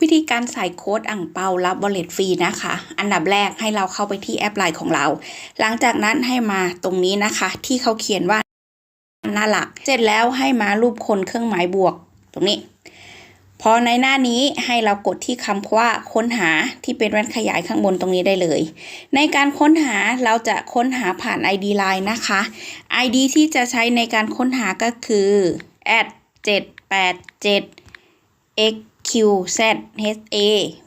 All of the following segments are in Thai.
วิธีการใส่โค้ดอ่างเปารับบอลเลตฟรีนะคะ อันดับแรกให้เราเข้าไปที่แอปไลน์ของเรา หลังจากนั้นให้มาตรงนี้นะคะ ที่เขาเขียนว่าหน้าหลัก เสร็จแล้วให้มารูปคนเครื่องหมายบวก ตรงนี้ พอในหน้านี้ให้เรากดที่คำว่าค้นหาที่เป็นแว่นขยายข้างบนตรงนี้ได้เลย ในการค้นหาเราจะค้นหาผ่าน ID Line นะคะ ID ที่จะใช้ในการค้นหาก็คือ QZ HA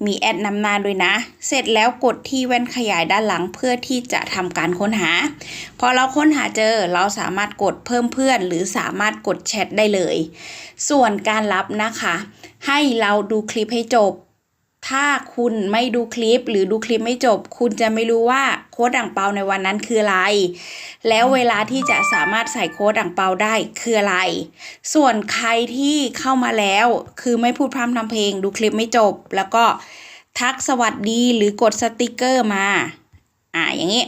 มีแอดนำหน้าด้วยนะ เสร็จแล้วกดที่แว่นขยายด้านหลังเพื่อที่จะทำการค้นหา พอเราค้นหาเจอเราสามารถกดเพิ่มเพื่อน หรือสามารถกดแชทได้เลย ส่วนการรับนะคะ ให้เราดูคลิปให้จบ ถ้าคุณไม่ดูคลิปหรือดูคลิปไม่จบ คุณจะไม่รู้ว่าโค้ดอ่างเปาในวันนั้นคืออะไร แล้วเวลาที่จะสามารถใส่โค้ดอ่างเปาได้คืออะไร ส่วนใครที่เข้ามาแล้ว คือไม่พูดพร่ำทำเพลง ดูคลิปไม่จบ แล้วก็ทักสวัสดีหรือกดสติกเกอร์มา อ่าอย่างนี้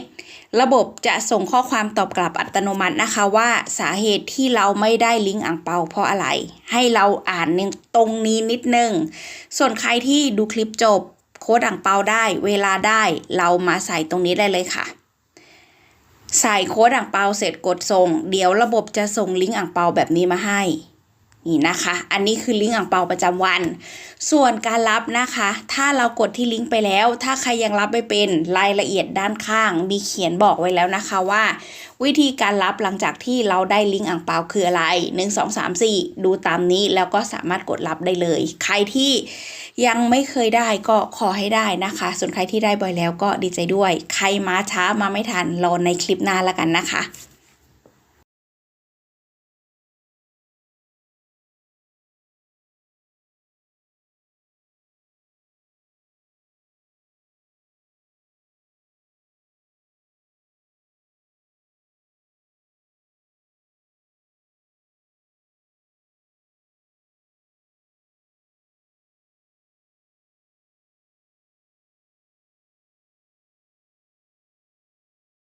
ระบบจะส่งข้อความตอบกลับอัตโนมัตินะคะว่าสาเหตุที่เราไม่ได้ลิงก์อ่างเปาเพราะอะไร ให้เราอ่านตรงนี้นิดนึง ส่วนใครที่ดูคลิปจบโค้ดอ่างเปาได้เวลาได้เรามาใส่ตรงนี้ได้เลยค่ะ ใส่โค้ดอ่างเปาเสร็จกดส่ง เดี๋ยวระบบจะส่งลิงก์อ่างเปาแบบนี้มาให้ นี่นะคะ อันนี้คือลิงก์อ่างเปาประจำวัน ส่วนการรับนะคะ ถ้าเรากดที่ลิงก์ไปแล้ว ถ้าใครยังรับไม่เป็นรายละเอียดด้านข้าง มีเขียนบอกไว้แล้วนะคะว่า วิธีการรับหลังจากที่เราได้ลิงก์อ่างเปาคืออะไร 1 2 3 4 ดูตามนี้แล้วก็สามารถกดรับได้เลย ใครที่ยังไม่เคยได้ก็ขอให้ได้นะคะ ส่วนใครที่ได้บ่อยแล้วก็ดีใจด้วย ใครมาช้ามาไม่ทันรอในคลิปหน้าล้วกันนะคะ